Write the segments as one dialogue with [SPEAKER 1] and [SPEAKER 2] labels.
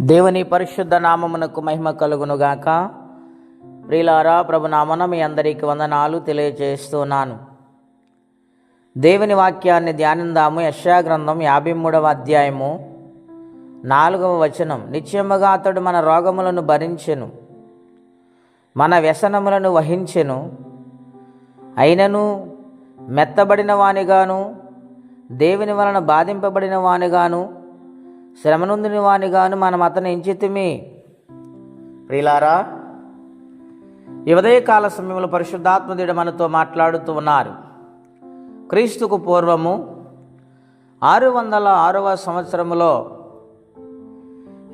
[SPEAKER 1] దేవుని పరిశుద్ధ నామమునకు మహిమ కలుగునుగాక. ప్రిలారా ప్రభునామన మీ అందరికీ వందనాలు తెలియజేస్తున్నాను దేవుని వాక్యాన్ని ధ్యానిందాము. యశాగ్రంథం యాభై మూడవ అధ్యాయము నాలుగవ వచనం. నిశ్చయముగా అతడు మన రోగములను భరించెను మన వ్యసనములను వహించెను. అయినను మెత్తబడిన వానిగాను దేవుని వలన బాధింపబడిన వానిగాను శ్రమనుందిని వానిగాను మనం అతను ఎంచితిమి ప్రిలారా ఈ ఉదయకాల సమయంలో పరిశుద్ధాత్మదేవుడు మనతో మాట్లాడుతూ ఉన్నారు. క్రీస్తుకు పూర్వము ఆరు వందల ఆరవ సంవత్సరములో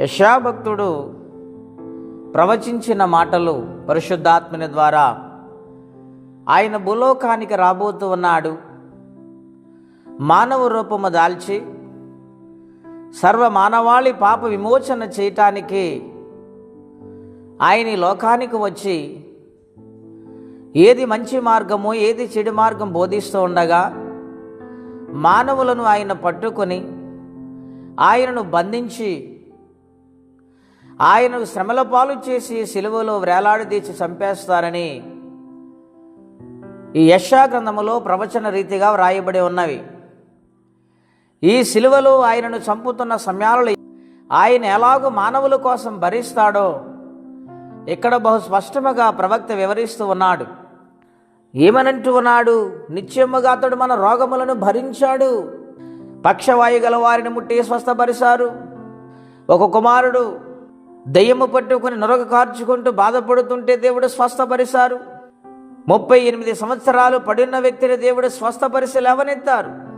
[SPEAKER 1] యశాభక్తుడు ప్రవచించిన మాటలు పరిశుద్ధాత్మని ద్వారా ఆయన భూలోకానికి రాబోతూ ఉన్నాడు. మానవ రూపము దాల్చి సర్వ మానవాళి పాప విమోచన చేయటానికి ఆయన లోకానికి వచ్చి ఏది మంచి మార్గము ఏది చెడు మార్గం బోధిస్తూ ఉండగా మానవులను ఆయన పట్టుకొని ఆయనను బంధించి ఆయనను శ్రమల పాలు చేసి సిలువలో వేలాడదీచి చంపేస్తారని ఈ యశా గ్రంథములో ప్రవచన రీతిగా వ్రాయబడి ఉన్నవి. ఈ సిలువలో ఆయనను చంపుతున్న సమయాలలో ఆయన ఎలాగో మానవుల కోసం భరిస్తాడో ఇక్కడ బహు స్పష్టముగా ప్రవక్త వివరిస్తూ ఉన్నాడు. ఏమనంటూ ఉన్నాడు? నిత్యముగా అతడు మన రోగములను భరించాడు. పక్షవాయు గల వారిని ముట్టి స్వస్థపరిచారు. ఒక కుమారుడు దయ్యము పట్టుకుని నొరగ కార్చుకుంటూ బాధపడుతుంటే దేవుడు స్వస్థపరిశారు ముప్పై ఎనిమిది సంవత్సరాలు పడిన వ్యక్తిని దేవుడు స్వస్థపరిచి లేవనెత్తారు.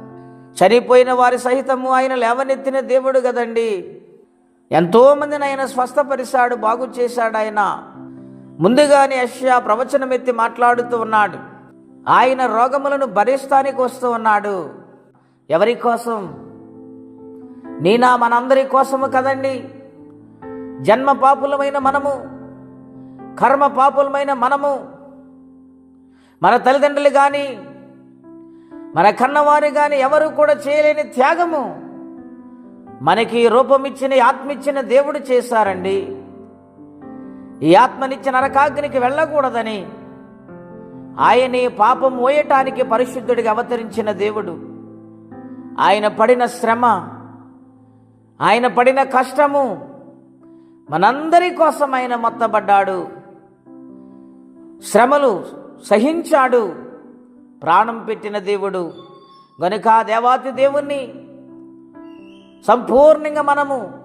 [SPEAKER 1] చనిపోయిన వారి సహితము ఆయన లేవనెత్తిన దేవుడు కదండి. ఎంతోమందిని ఆయన స్వస్థపరిశాడు బాగు చేశాడు ఆయన. ముందుగానే యష్యా ప్రవచనం ఎత్తి మాట్లాడుతూ ఉన్నాడు. ఆయన రోగములను భరిస్తానికి వస్తూ ఉన్నాడు. ఎవరి కోసం? నీనా మనందరి కోసము కదండి. జన్మ పాపులమైన మనము కర్మ పాపులమైన మనము. మన తల్లిదండ్రులు కానీ మన కన్నవారు కానీ ఎవరు కూడా చేయలేని త్యాగము. మనకి రూపమిచ్చిన ఆత్మిచ్చిన దేవుడు చేశారండి. ఈ ఆత్మనిచ్చిన నరకాగ్నికి వెళ్ళకూడదని ఆయన ఈ పాపం మోయటానికి పరిశుద్ధుడిగా అవతరించిన దేవుడు. ఆయన పడిన శ్రమ ఆయన పడిన కష్టము మనందరి కోసం ఆయన మొత్తబడ్డాడు. శ్రమలు సహించాడు. ప్రాణం పెట్టిన దేవుడు. గనుక దేవాతి దేవుణ్ణి సంపూర్ణంగా మనము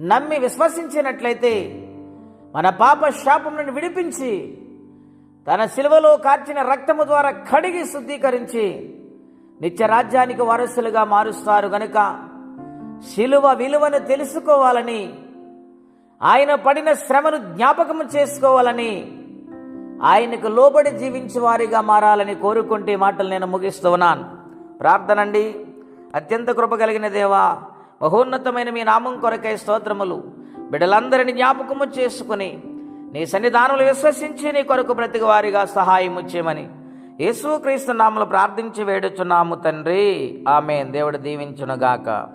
[SPEAKER 1] నమ్మి విశ్వసించినట్లయితే మన పాప శాపం నుండి విడిపించి తన శిలువలో కార్చిన రక్తము ద్వారా కడిగి శుద్ధీకరించి నిత్య రాజ్యానికి వారసులుగా మారుస్తారు. గనుక శిలువ విలువను తెలుసుకోవాలని ఆయన పడిన శ్రమను జ్ఞాపకము చేసుకోవాలని ఆయనకు లోబడి జీవించే వారిగా మారాలని కోరుకుంటే మాటలు నేను ముగిస్తూ ఉన్నాను. ప్రార్థనండి. అత్యంత కృప కలిగిన దేవా మహోన్నతమైన మీ నామం కొరకై స్తోత్రములు. బిడ్డలందరినీ జ్ఞాపకము చేసుకుని నీ సన్నిధానములు విశ్వసించి నీ కొరకు బ్రతికి వారిగా సహాయము చేయమని యేసుక్రీస్తు నామలు ప్రార్థించి వేడుచున్నాము తండ్రి. ఆమె దేవుడు దీవించునుగాక.